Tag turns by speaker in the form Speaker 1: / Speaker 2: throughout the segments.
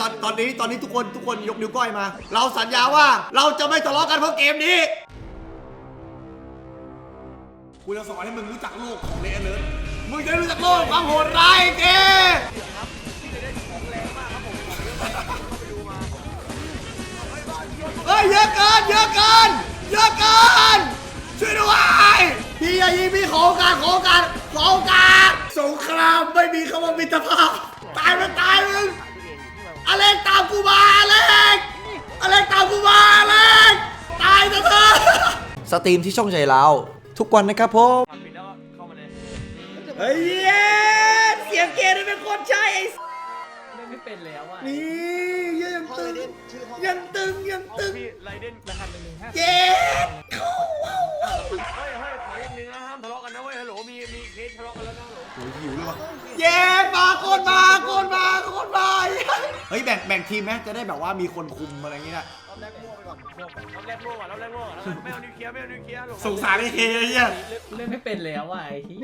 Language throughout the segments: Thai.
Speaker 1: ตอนตอนนี้ตอนนี้ทุกคนทุกคนยกนิ้วก้อยมา เราสัญญาว่าเราจะไม่ทะเลาะกันเพราะเกมนี้ กูจะสอนให้มึงรู้จักโลกของเลนเลยมึงจะได้รู้จักโลกของความโหดร้ายเกเฮ้ยเยอะเกินเยอะเกินเยอะเกินช่วยด้วยพี่อย่ายิงพี่ขอโอกาสขอโอกาสขอโอกาสสงครามไม่มีคำว่ามิตรภาพตายมันตายมึง อเล็กตามกูมาอเล็กอเล็กตามกูมาอเล็กตายซะเถอะสตรีมที่ช่องใจเราทุกวันนะครับผม
Speaker 2: ปิดแล้วเข้ามาเลย
Speaker 1: เฮ้ยเย้เสียงเกย์เป็นคนใช่ไอ้
Speaker 2: เล่นไม่เป็นแล้วอะ
Speaker 1: นี่ยังตึงยังตึงยังตึง
Speaker 2: พี่ไรเดนรหัสหนึ่งหนึ่งห้า
Speaker 1: เย้เข้าว้าวว้าว
Speaker 2: เฮ้ย เย้มาโคน
Speaker 1: มาโคนมาโคนมาเฮ้ยแบ่งแบ่งทีมไหมจะได้แบบว่ามีคนคุมอะไรอย่างเงี้ยนะ
Speaker 2: รอบแรกมั่วก่อนรอบแรกมั่วก่อนแล้วไม่เอานิวเคลียร์ไม่เอานิวเคลียร์ฮัลโหล
Speaker 1: สงสารไอ้เคไอ้เหี้ย
Speaker 3: เล่นไม่เป็นแล้วอะไอ้ที่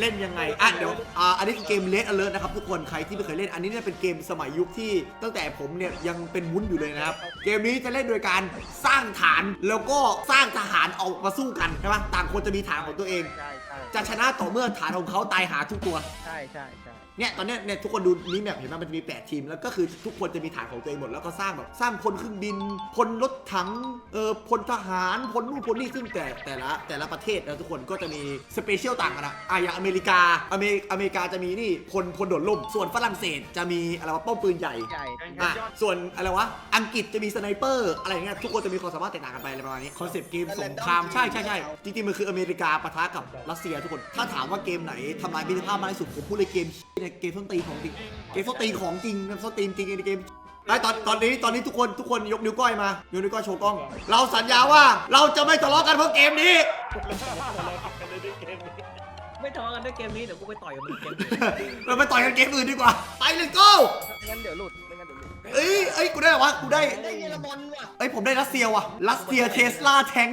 Speaker 1: เล่นยังไงอะเดี๋ยวอ่าอันนี้คือเกม Red Alert นะครับทุกคนใครที่ไม่เคยเล่นอันนี้เนี่ยเป็นเกมสมัยยุคที่ตั้งแต่ผมเนี่ยยังเป็นวุ้นอยู่เลยนะครับเกมนี้จะเล่นโดยการสร้างฐานแล้วก็สร้างทหารออกมาสู้กันใช่ปะต่างคนจะมีฐานของตัวเอง
Speaker 2: ใช่ใช่
Speaker 1: จะชนะต่อเมื่อฐานของเขาตายหาทุกตัว
Speaker 2: ใช่ใช่ใช่
Speaker 1: เนี่ยตอนเนี้ยเนี่ยทุกคนดูนี้แบบเห็นไหมมันจะมี 8 ทีม แล้วก็คือทุกคนจะมีฐานของตัวเองหมดแล้วก็สร้างแบบสร้างพลเครื่องบินพลรถถังเออพลทหารพลนู่นพลนี่ซึ่งแต่แต่ละแต่ละประเทศนะทุกคนก็จะมีสเปเชียลต่างกันอะอะอย่างอเมริกาอเมริอเมริกาจะมีนี่พลพลโดดล่ม ส่วนฝรั่งเศสจะมีอะไรวะป้อมปืนใหญ่
Speaker 2: ใหญ่
Speaker 1: อะส่วนอะไรวะอังกฤษจะมีสไนเปอร์อะไรอย่างเงี้ยทุกคนจะมีความสามารถแตกต่างกันไปอะไรประมาณนี้คอนเซปต์เกมสงครามใช่ใช่ใช่จริงๆมันคืออเมริกาปะทะกับรัสเซียทุกคนถ้าถามว่าเกมไหนทำลายมิตรภาพมากที่สุดผมพูดเลยเกมเนี่ยเกมส้นตีนของจริงเกมส้นตีนของจริงเกมส้นตีนจริงในเกมไอ้ตอนตอนนี้ตอนนี้ทุกคนทุกคนยกนิ้วก้อยมายกนิ้วก้อยโชว์กล้อง เราสัญญาว่าเราจะไม่ทะเลาะกันเพราะเกมนี้
Speaker 3: ไม่ทะเลาะกันด้วยเกมนี้เดี๋ยวกูไปต่อยกับมึงเกมนี้
Speaker 1: เราไปต่อยกันเกมอื่นดีกว่า ไปเลยโก้
Speaker 2: งั้นเดี๋ยวหลุดไม่งั้นเดี๋ยวหลุด
Speaker 1: เอ้ยเอ้ยกูได้อะไรวะกูได้
Speaker 4: ได้เยอรมันว่ะ
Speaker 1: เอ้ยผมได้รัสเซียว่ะรัสเซียเทสลาแทง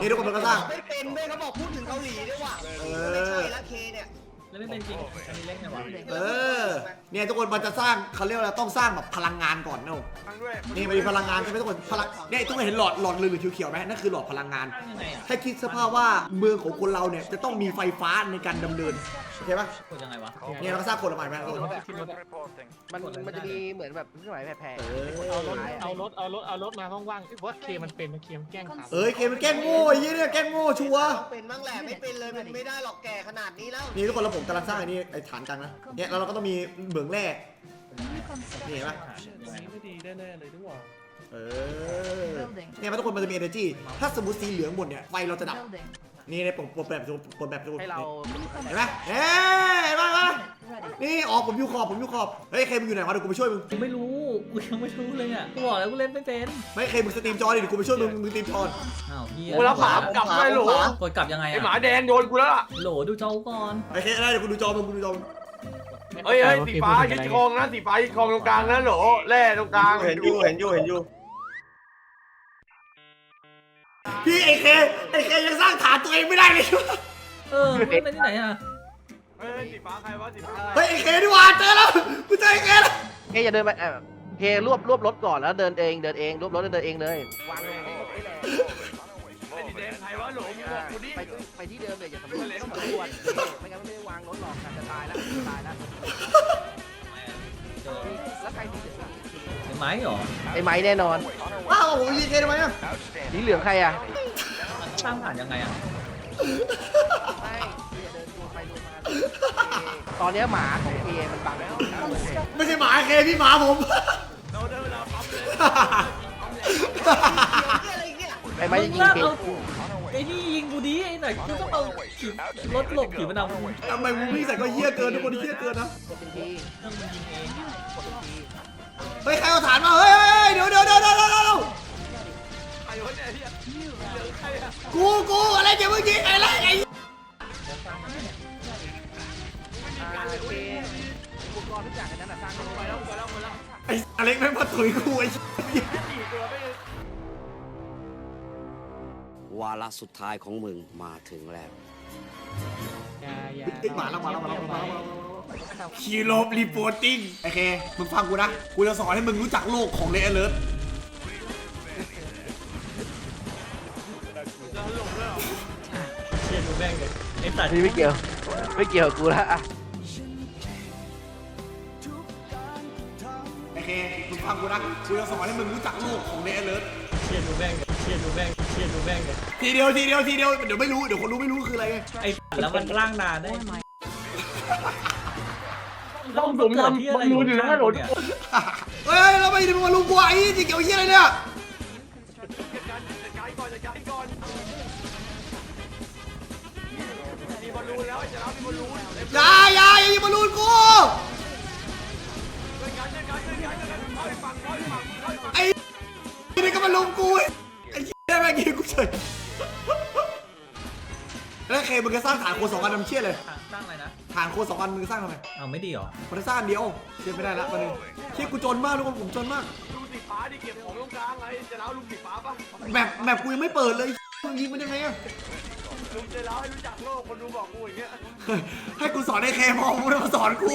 Speaker 1: นี่ทุกคนมันก็สร้าง
Speaker 4: ไม่เป็นด้วยเขาบอกพูดถึงเกาหลีด้วยว่ะ
Speaker 1: เอ
Speaker 4: ไม่
Speaker 1: อ
Speaker 4: ใช่ละเคเนี่ย
Speaker 3: แล้วไม่เป็นจริงอันนี้เล่นไงวะ
Speaker 1: เออ เนี่ยทุกคนมันจะสร้างเขาเรียกว่าอะไรต้องสร้างแบบพลังงานก่อนนะ
Speaker 2: ทั้งด้วย
Speaker 1: นี่มันมีพลังงานใช่ไหมทุกคนพลังเนี่ยทุกคนเห็นหลอดหลอดเหลืองๆเขียวๆไหมนั่นคือหลอดพลังงาน
Speaker 3: ตั้งยังไงอะ
Speaker 1: ให้คิดสภาพว่าเมืองของคนเราเนี่ยจะต้องมีไฟฟ้าในการดำเนินโอเคปะ
Speaker 3: กดยังไงวะ
Speaker 1: เนี่ยเราก็สร้างคนละใหม่ไหม
Speaker 5: มันมันจะมีเหมือนแบบเครื่องหมายแผ่ๆ
Speaker 1: เอ
Speaker 6: เอาร
Speaker 1: อ
Speaker 6: ถเอารถเอารถเอารถมาว่างๆว่าเคมันเป็นเคมนแกล้งครับ
Speaker 1: เอ้ยเกมมันแกล้งโง่ไอ้เหี้ยเนี่ยแกล้งโง่ชัวร์
Speaker 4: ต้องเป็นบ้างแหละไม่เป็นเลยมันไม่ได้หรอกแก่ขนาดนี้แล้ว
Speaker 1: นี่ทุกคนแล้วผมกำลังสร้างไอ้นี่ไอ้ฐานกลางนะเนี่ยแล้วเราก็ต้องมีเหมืองแร่ นี่เห็นปะ
Speaker 6: ไม่ดีแน่ๆเลยด้วย
Speaker 1: เออเนี่ยมันทุกคนมันจะมี energy ถ้าสมมติสีเหลืองหมดเนี่ยไฟเราจะดับ นี่ในผมผมแบบผมแบบ
Speaker 5: ให้เรา
Speaker 1: เห็นไหมเฮ้ยเห็นปะเห็นปะนี่ออกผมอยู่ขอบผมอยู่ขอบเฮ้ยเคมึงอยู่ไหนวะเดี๋ยวกูไปช่วยมึง
Speaker 3: กูไม่รู้กูยังไม่รู้เลยอะกูบอกแล้วกูเล่นไม่เป็น
Speaker 1: ไม่เคมึงสตรีมจอดิเดี๋ยวกูไปช่วยมึงมึงสตรีมจอ
Speaker 3: อ้าวเฮี ย
Speaker 2: กูรับหมากลับไปโหล
Speaker 3: กดกลับยังไง
Speaker 2: ไอ
Speaker 3: อะ
Speaker 2: หมาแดงโดนกูแล้วล่ะ
Speaker 3: โหลดูจอกูก่อน
Speaker 1: ไอ้เคได้เดี๋ยวกูดูจอมึงกูดูจอมึง
Speaker 2: เฮ้ยเฮ้ยสีฟ้ายึดครองนะสีฟ้ายึดครองตรงกลางนะโหลแร่ตรงกลาง
Speaker 7: เห็นอยู่เห็นอยู่เห็นอยู่
Speaker 1: พี่ไอ้เคไอ้เคยังสร้างฐานตัวเองไม่ได้เลย
Speaker 3: เออมันเป็นที่ไหนอะ
Speaker 2: เฮ้ยสีฟ้าใครวะสีฟ้า
Speaker 1: เฮ้ยไอ้เคดีกว่าเจอแล้วกูเจอไอ้เคแล้ว
Speaker 5: เฮ้ยอย่าเดินไปเออเครวบรวบรถก่อนแล้วเดินเองเดินเองรวบรถแล้วเดินเองเลย วางลง
Speaker 2: วะโหลมึงบอกกูดิ
Speaker 5: ไปไปที่เดิมเลยอย่าสำรวจต้องสำรวจไม่งั้นไม่ได้วางรถหรอกจะตายแล้วตายแล้ว
Speaker 3: เจอ
Speaker 5: แล้วใครสีเหลือง
Speaker 3: เป็นไม้เหรอ
Speaker 5: ไอ้ไม้แน่นอน
Speaker 1: ว้าวผมยิงเคทำไมอะ
Speaker 5: สีเหลืองใครอะ
Speaker 3: สร้างผ่านยังไงอะ
Speaker 5: ไม่อย่าเดินตัวไปตัวมาตอนนี้หมาของเคมันบัง
Speaker 1: ไม่ใช่หมาไอ้เคพี่หมาผม
Speaker 2: เราได้เวลาปั๊มเลย
Speaker 4: อะไรเนี่ย
Speaker 5: ไอ้ไม้
Speaker 3: มึ
Speaker 5: จะ
Speaker 3: ง
Speaker 5: ยิง
Speaker 3: ลาก
Speaker 5: เค
Speaker 3: เอา ไอ้นี่ยิงกูดีไอ้ไหนกูต้องเอาขีดรถหลบขีดมันเอามึง
Speaker 1: ทำไมมึงวิ่งใส่ก็เหี้ยเกินทุกคนเหี้ยเกินนะ
Speaker 5: กดเป็นที
Speaker 3: ต้องมึงยิงเอง
Speaker 5: กดเป็นที
Speaker 1: เฮ้ยใครเอาฐานมาเฮ้ยเฮ้ยเดี๋ยวเดี๋ยวเดี๋ยวเดี๋ยวเดี๋ยวเดี๋ยว
Speaker 2: ใครวะเนี่ยที่เหลือใครอะ
Speaker 1: กูกูอะไรจะมึงยิงไอ้ไรไอ้
Speaker 5: อ่าโอเคอุปกรณ์ทุกอย่างในนั้นน่ะสร้างขึ้น
Speaker 2: ไป
Speaker 5: มา
Speaker 2: แล้วไปแล้วไปแล้ว
Speaker 1: ไอ้อเล็กแม่งมาถุยกูไอ้
Speaker 2: สี่ตั วไม่
Speaker 8: วาระสุดท้ายของมึงมาถึงแล้ว
Speaker 6: อย่าอย่า
Speaker 1: ไอ้หมาแล้วมาแล้วมาแล้วมาแล้วมาแล้วคีโรบรีโพร์ติ้งโอเคมึงฟังกูนะกูจะสอนให้มึงรู้จักโลกของเลเอเลิร์
Speaker 3: เชี่ยดูแม่งเลยไอ้สัตว์
Speaker 5: นี่ไม่เกี่ยว ไม่เกี่ยวกับกูละอะ
Speaker 1: โอเคมึงฟังกูนะกูจะสอนให้มึงรู้จักโลกของเลเอเลิร์
Speaker 3: เชี่ยดูแม่งเลยเชี่ยดูแม่งเชี่ย ดูแม่งเลย
Speaker 1: ทีเดียวทีเดียวทีเดียวเดี๋ยวไม่รู้เดี๋ยวคนรู้ไม่รู้คืออะไรไง
Speaker 3: ไอ้สัตว์แล้วมันร่างนานได้
Speaker 2: ต้องผมทำมันรู้อยู่นะหลด
Speaker 3: เนี่ย
Speaker 1: เฮ้ยเราไม่ได้มาลุงกูไอ้ที่เกี่ยวเหี้ยอะไรเนี่ย
Speaker 2: จัดการก่อนจัดการก่อนมีบอลลูนแล้วจะรับมีบอลลูน
Speaker 1: อย่าอย่าอย่ามาลุนกู
Speaker 2: เค
Speaker 1: มึงจะสร้างฐานโคสองอันน้ำเชี่ยเลย
Speaker 3: สร้างอะไรนะ
Speaker 1: ฐานโคสองอันมึงสร้างทำไม
Speaker 3: เอาไม่ดีเหรอ
Speaker 1: มันสร้างอันเดียวเชี่ยไม่ได้ละมันนึงเชี่ยกูจนมากทุกคนผมจนมาก
Speaker 2: ลูกสีฟ้าดิเก็บของตรงกลางไงจะเล้าลูกสีฟ้าป่ะ
Speaker 1: แบบแบบกูยังไม่เปิดเลย มึงยิงมันยังไงอะ
Speaker 2: ลุงจะเล้าให้รู้จักโลกคนดูบอกกูอย่างเงี้ย
Speaker 1: ให้กูสอนให้เคมองมึงมาสอนกู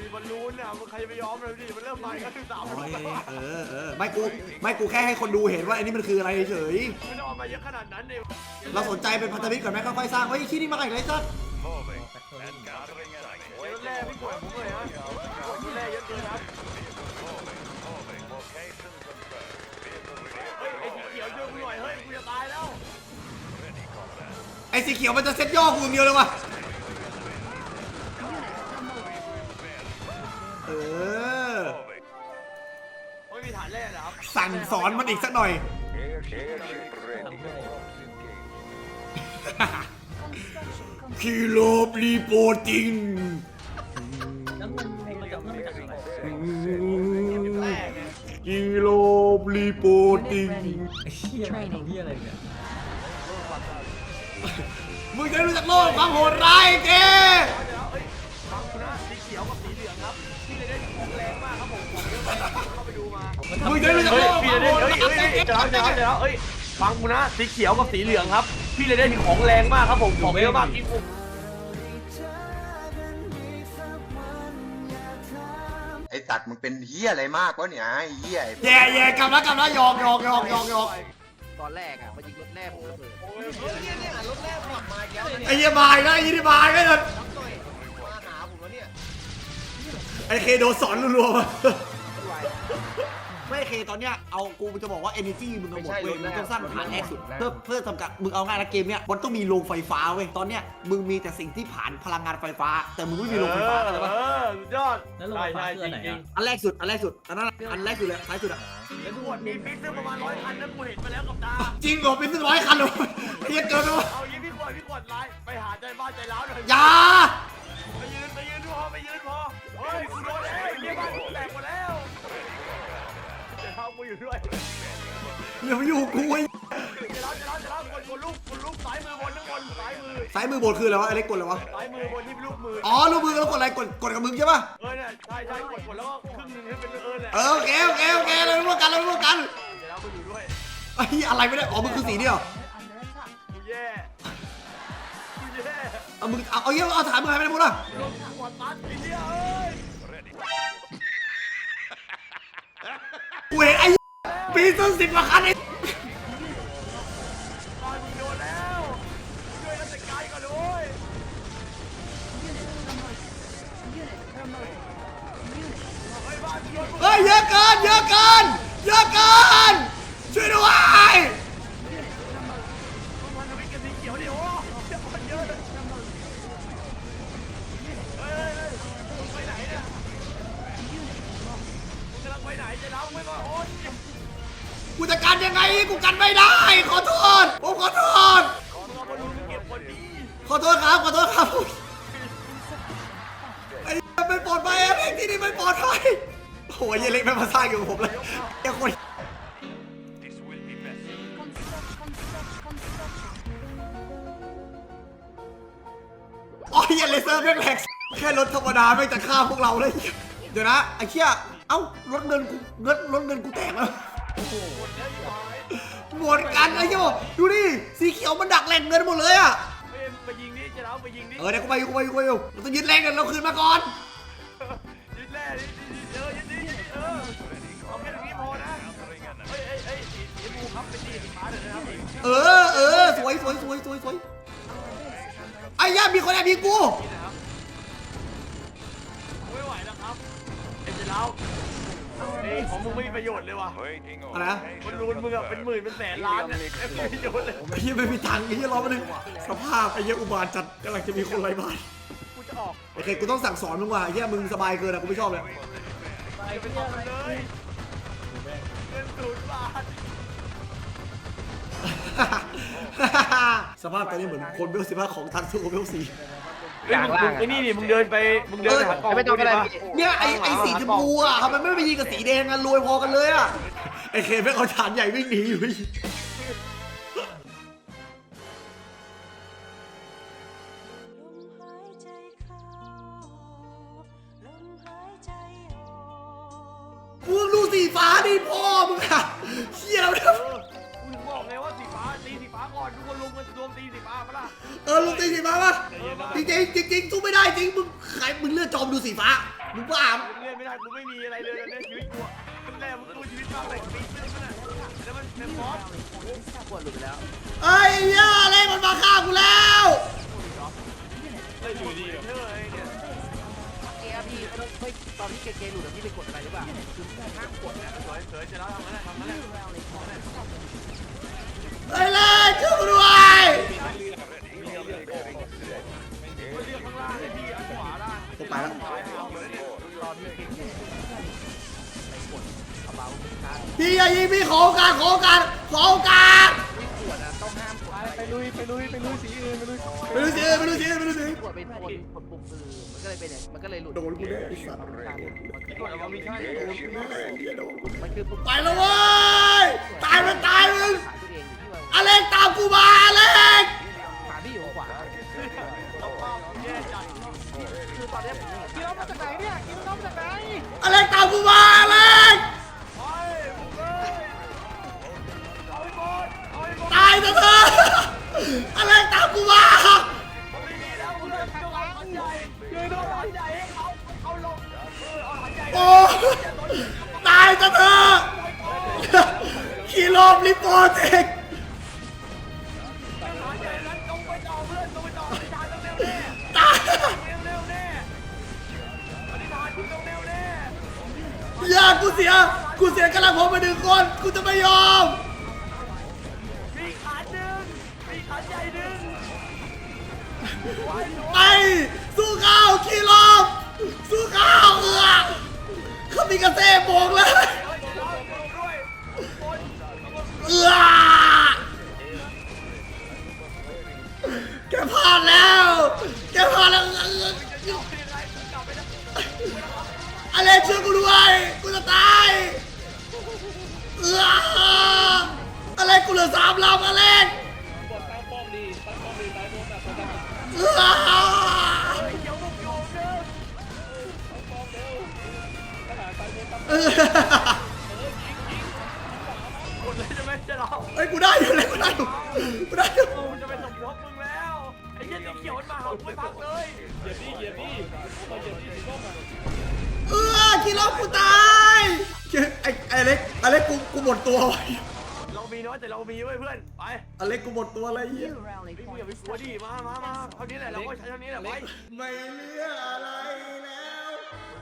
Speaker 2: มีบอลลูนเนี่ยมึงใครจะไปยอมเลยดิมันเริ่มใหม่ก็คือสาม
Speaker 1: โอ้ยเออเออไม่กูไม่กูแค่ให้คนดูเห็นว่าไอ้นี่มันคืออะไรเฉย
Speaker 2: ไม่ต้องเอามาเยอะขนาดนั้นดิ
Speaker 1: เราสนใจเป็นพันธมิตรก่อนไหมค่อยๆสร้างเฮ้ยที่นี่มาอีกเลยจ้ะ
Speaker 2: โอ้ยรถแร่พี่กวดผมเลยฮะกวดรถแร่เยอะเกินครับ
Speaker 1: ไอ้สีเขียวมันจะเซ็ตย่อกูอย่างเดียวเลยวะเออ
Speaker 2: ไม่มีฐานแร่เหรอครับ
Speaker 1: สั่งสอนมันอีกสักหน่อย คิโลบรีโปติ้ง
Speaker 3: แล้วมันมันจะมันจะอะไร
Speaker 1: กิโลบรีโปติ้ง
Speaker 3: ไอ้เชี่ยมันทำเหี้ยอะไรเนี่ย
Speaker 1: มึงจะรู้จักโลกความโหดร้ายเก
Speaker 2: แล้วเอ้ยฟังคุณนะสีเขียวกับสีเหลืองครับพี่เลยได้ของแรงมากครับผมของเยอะมากเข้าไปดูมา
Speaker 1: มึงจะรู้จัก
Speaker 2: เฮ้
Speaker 1: โล
Speaker 2: ย
Speaker 1: กค
Speaker 2: พี่
Speaker 1: วาม
Speaker 2: เลย
Speaker 1: โห
Speaker 2: ด้
Speaker 1: ด
Speaker 2: เฮ้ย
Speaker 1: ร้าย
Speaker 2: เฮ้ยเดี๋ยวเดี๋ยวเดี๋ยวเฮ้ยฟังกูนะสีเขียวกับสีเหลืองครับ พี่เลยได้ของแรงมากครับผมของเยอะมากกินกู
Speaker 7: ไอสัตว์มึงเป็นเฮียอะไรมากวะเนี่ยไอ้เฮียไอ้
Speaker 1: แย่แย่กลับแล้วกลับแล้วหยอกหยอกหยอกหยอกหยอก
Speaker 5: ตอนแรกอะมันยิงรถแรกผมระเบิด
Speaker 4: เฮ้ยเนี่ยเนี่ยรถแรกขับมาอีกแล้วเนี่ย
Speaker 1: ไอ้เหี้ยบายนะไอ้ยี่นี่บายนะ
Speaker 4: รับหน่อยมาหาผมแล้วเนี่ย
Speaker 1: ไอ้เคโดนสอนรัวๆมา ไม่เคตอนเนี้ยเอากูจะบอกว่า energy มึงเอาหมดเว้ยมึงต้องสร้างฐานแรกสุดเพื่อเพื่อทำการมึงเอาง่ายนะเกมเนี้ยมันต้องมีโรงไฟฟ้าเว้ยตอนเนี้ยมึงมีแต่สิ่งที่ผ่านพลังงานไฟฟ้า แต่มึงไม่มีโรงไฟฟ้าเข้าใจปะ
Speaker 2: เออสุดยอด
Speaker 3: แล้วโรงไฟฟ้าคืออันไหน
Speaker 2: จริง
Speaker 3: อะ
Speaker 1: อันแรกสุดอันแรกสุดอันนั้นอันแรกสุดเลยท้ายสุดอะ
Speaker 2: ๆแล้วดูว่ามีฟิกซ์ประมาณร้อยคันนะกูเห็นมาแล้วกับตา
Speaker 1: จริงเหรอเป็นร้อยคันเลยเฮียเกินไปวะ
Speaker 2: เอายี่พี่กวดพี่กวดไลน์ไปหาใจบ้านใจร้าวหน่อย
Speaker 1: อย่า
Speaker 2: ไปยืนไปยืนพอไปยืนพอเฮ้ยกูโดนเองเนี่ยบ้านกูแตกหมดแล้วจะ เข้ากูอยู่ด้วย
Speaker 1: อย่ามาอยู่กับกูไอ้
Speaker 2: จะร้าวจะร้าวจะร้าวกดกดลูกกดลูกซ้ายมือบนทั้งบนซ้ายมือ
Speaker 1: ซ้ายมือบนคืออะไรวะไอ้เล็กกดอะไรวะ
Speaker 2: ซ้ายมือบนที่เป็นลูกมือ
Speaker 1: อ๋อลูกมือแล้วกดอะไรกดกดกับมึงใช่ปะ
Speaker 2: เออเนี่ยใช่ใช่กดกดแล้วก็ครึ่งหนึงให้เป็นเออเนี่ย
Speaker 1: เออโอเคโอเคโอเคเรารู้กันเรารู้กัน
Speaker 2: จะร้าวกูอยู่ด้วย
Speaker 1: ไอ้เหี้ยอะไรไม่ได้อ๋อมึงคือสีเดียว
Speaker 2: กูแย่กูแย่
Speaker 1: เอามึงเอาเอาเหี้ยเอาฐานมึงหายไปไหนหมดล่ะ
Speaker 2: โดนหัวตัดไอ้เหี้ยเอ้ย
Speaker 1: ปีต้นสิบกว่าคันไอ้
Speaker 2: บ้านโดนแล้วช่วยกันจัดการก่อนเลย
Speaker 1: เฮ้ยเยอะเกินเยอะเกินเยอะเกินช่วยด้วย
Speaker 2: มันทำให้กันสีเขียวดิโอ้เยอะคนเยอะเลยเฮ้ยเฮ้ยเฮ้ยไปไหนเนี่ยกำลังไปไหนจะรับไม่มาโอ๊ย
Speaker 1: กูจะกันยังไงกูกันไม่ได้ ขอโทษผมขอโทษ
Speaker 2: มึงเอามาดูเก็บคนดี
Speaker 1: ขอโทษครับขอโทษครับไอ้ไม่ปลอดภัยอะไรที่นี่ไม่ปลอดภัยโอ้ยเยเล็กแม่มาสร้างอยู่กับผมเลยไอ้คนอ๋อเหี้ยเลเซอร์แม่งแหลกแค่รถธรรมดาไม่งจะฆ่าพวกเราเลยเดี๋ยวนะไอ้เชี่ยเอ้ารถเงินกูรถรถเงินกูแตกแล้ว หมดกันไอ้เหี้ยบดูดิสีเขียวมันดักแหล่งเงินหมดเลยอะ
Speaker 2: ไปยิงนี่จะเอาไปยิงนี่
Speaker 1: เออเดี๋ยวกูไปอยู่กูไปอยู่กูไปอยู่เราต้องยึดแรงกันเราคืนมาก่อน
Speaker 2: ยึดแรงเออยึดนี่เออเอาแค่ตรงนี้พอนะเอ้ยเอ้ยเอ้ยไอ้บูครับเปดีขาเดี๋นะครับ
Speaker 1: เออเออสวยสวยสวยสวยสวยไอ้ย่ามีคนแอบยิงกู
Speaker 2: ไม่ไหวแล้วครับเอ็มจะเล้า ของมึงไม่มีประโยชน์เลยว่ะ
Speaker 1: อะไรนะ
Speaker 2: มันรูนมึงอะเป็นหมื่นเป็นแสนล้านเนี่ยไม่มีประโยชน์เลย
Speaker 1: ไอ้เหี้ยไม่มีตังค์ไอ้เหี้ยรอมาหนึ่งสภาพไอ้เหี้ยอุบาทจัดกำลังจะมีคนไร้บ้าน
Speaker 2: กูจะออก
Speaker 1: โอเคกูต้องสั่งสอนมึงว่ะไอ้เหี้ยมึงสบายเกินอะกูไม่ชอบเลย
Speaker 2: ไปไปต่อกันเลยเงินศูนย์บาท
Speaker 1: สภาพตอนนี้เหมือนคนเบลสิบห้าของทันสู้กับเบลสี่
Speaker 2: เฮ้ยมึงมึงไอ้นี่นี่มึงเดินไปมึงเดินไปหากล่อง
Speaker 5: ไม่ต้องก็ได้
Speaker 2: ดิ
Speaker 5: พี่
Speaker 1: เนี่ยไอ้ไอ้สีชมพูอะทำไมไม่ไปยิงกับสีแดงกันรวยพอกันเลยอะไอ้เคไม่เอาฐานใหญ่วิ่งหนีอยู่พี่
Speaker 9: ลมหายใจเข้า ลมหายใจออก
Speaker 1: มึงดูสีฟ้าดิพ่อมึงอะเชี่ยแล้วเนี่ย เออลุงตีสีฟ้าปะจริงจริงๆจริงๆสู้ไม่ได้จริงมึงใครมึงเลือกจอมดูสีฟ้ามึงบ้า
Speaker 2: มึงเล่นไม่ได้กูไม่มีอะไรเลยในชีวิตกูอะมันแรกมึงสู้ชีวิตมากเลยปีนึงนั่นน่ะแล้วมันเป็นบอส
Speaker 5: ปวดหลุดไปแล้ว
Speaker 1: ไอ้เหี้ยอะไรมันมาฆ่ากูแล้ว
Speaker 2: เล่นอยู่ดีเธอไอ้เนี่ย
Speaker 5: เกียร์พี่เฮ้ยตอนที่เกเกหลุดอะพี่ไปกดอะไรหรือเปล่าคือห้ามกดนะ
Speaker 2: สวยสวยจะแล้วทำนั่นแหละทำนั่นแหละ
Speaker 1: ไอ้เล่ช่วยกูด้วย
Speaker 2: มันเรีย กู
Speaker 1: ไปแล้ว
Speaker 5: พี่ที่เกเกไปกดกระเป๋าค้าง
Speaker 1: พี่อย่ายิงพี่ขอโอกาสขอโอกาสขอโอกาส
Speaker 5: ที่ปวดอะต้องห้าม
Speaker 6: ไปลุยไปลุยไปลุยสีอื่นไปลุย
Speaker 1: ไม่รู้สิไม่รู้สิไม่รู้สิ
Speaker 5: ปวดเป็นคนกดปุ่มมือมันก็เลยเป็นอย่างมันก็เลยหลุด
Speaker 1: โดนกูเนี่ยไอ้สัตว์
Speaker 2: ที่ก่อนเรามีใช่
Speaker 5: มันคือปุ่ม
Speaker 1: ไปแล้วเว้ยตายมันตายมึง
Speaker 5: องอยู่ที่ว่า
Speaker 1: อเล็กตามกูมาอเล็ก
Speaker 5: อ อ
Speaker 6: ย่ากู
Speaker 1: เสีย กูเสียกำลังผมไปหนึ่งคน กูจะไม่ยอม
Speaker 2: มีขาดึงมีขาใหญ่ดึง
Speaker 1: ไป สู้เข้าวขี่รอบสู้เข้าเอือเขามีกระเซ่โบกเลย
Speaker 2: ด้วย
Speaker 1: เอือแกพลาดแล้ว แกพลาดแล้วอะไรช่ วย อ้ไอ้เล็กไอ้เล็กกู
Speaker 2: กูหม
Speaker 1: ดตัวไว้
Speaker 2: เรามีน้อยแต่เรามีเว้ยเพื่อนไป
Speaker 1: ไอ้เล็กกูหมดตัวอะไรเหี้ย
Speaker 2: ไม่มีอย่าไปกลัวดิมามามาเท่านี้แหละเราก็ใช้เท่านี้แหละไว้
Speaker 1: ไม่เหลืออะไรแล้ว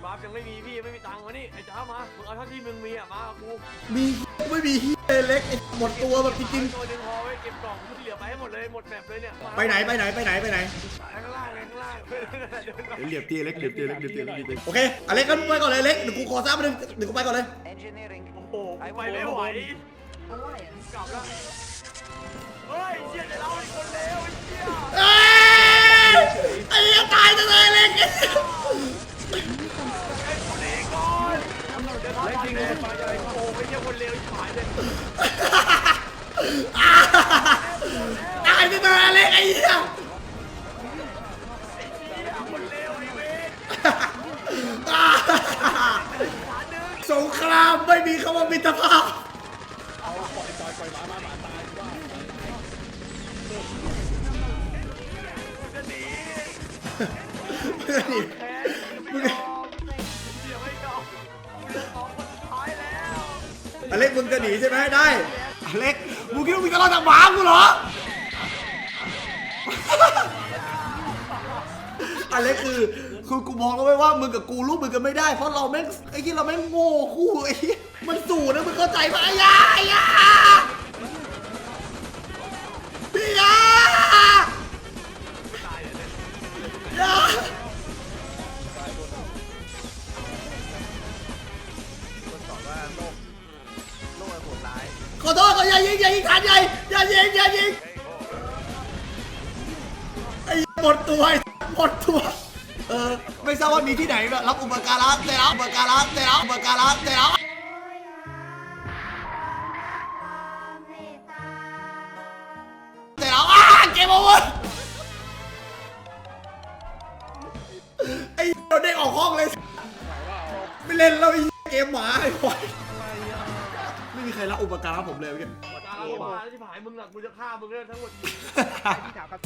Speaker 2: บาฟยังไม่มีพี่ยังไม่มีตังค์วะนี่ไอ้จ้ามามึงเอาเท่าที่มึงมีอะมากับกู
Speaker 1: มีไม่มีเหี้ยเลยเล็กไอ้หมดตัวแบบจริง
Speaker 2: ตัวหนึงพอไว้เก็บกล่องที่เหลือไปให้หมดเลยหมดแบบเลยเนี่ย
Speaker 1: ๆไปไหนไปไหนไปไหนไปไหน
Speaker 2: ข้างล่างไงข้างล่าง
Speaker 1: เหลียบตีเล็กเหลียบตีเล็กเหลียบตีเล็กเหลียบตีโอเคอเล็กก็ไปก่อนเลยเล็กเดี๋ยวกูขอซ้ำมาหนึ่งเดี๋ยวกูไปก่อนเลย
Speaker 2: โอ้โหไปไม่ไหวกลับแล้วเฮ้ยเชี่ยแต่เราเป็นคนเลวไอ้เชี่ย
Speaker 1: เอ้ยไอ้เหี้ยตายจังเลยเล็กไอ้เหี้ย
Speaker 2: ไอ้ คนเลวก่อนเดี๋ยวเขาจริงเลยโอ้ไม่ใช่คนเลวหายเลย
Speaker 1: ตายไปเลยเล็กไอ้เหี้ย
Speaker 2: คนเลวไอ้เวร
Speaker 1: สงครามไม่มีคำว่า ใช่ไหมได้อเล็กมึงคิดว่ามึงจะรอดจากหมากูเหรออันนี้คือคือกูมองแล้วไว้ว่ามึงกับกูรู้มึงกันไม่ได้เพราะเราแม่งไอ้ที่เราแม่งโง่คู่ไอ้มันสู่นะมึงเข้าใจไหมอยาอยา มีที่ไหนรับอุปการะแต่แล้วอุปการะแต่แล้วอุปการะแต่แล้วแต่แล้วอ้าเกมโอเวอร์ไอ้เราได้ออกห้องเลยไม่เล่นแล้วไอ้เกมหมาไอ้ควายไม่มีใครรับอุปการะผมเลยเมื่อกี้
Speaker 2: ตาเรามาที่ผายมึงอะกูจะฆ่ามึงเลยทั้งหมด
Speaker 5: ที่ถามครับ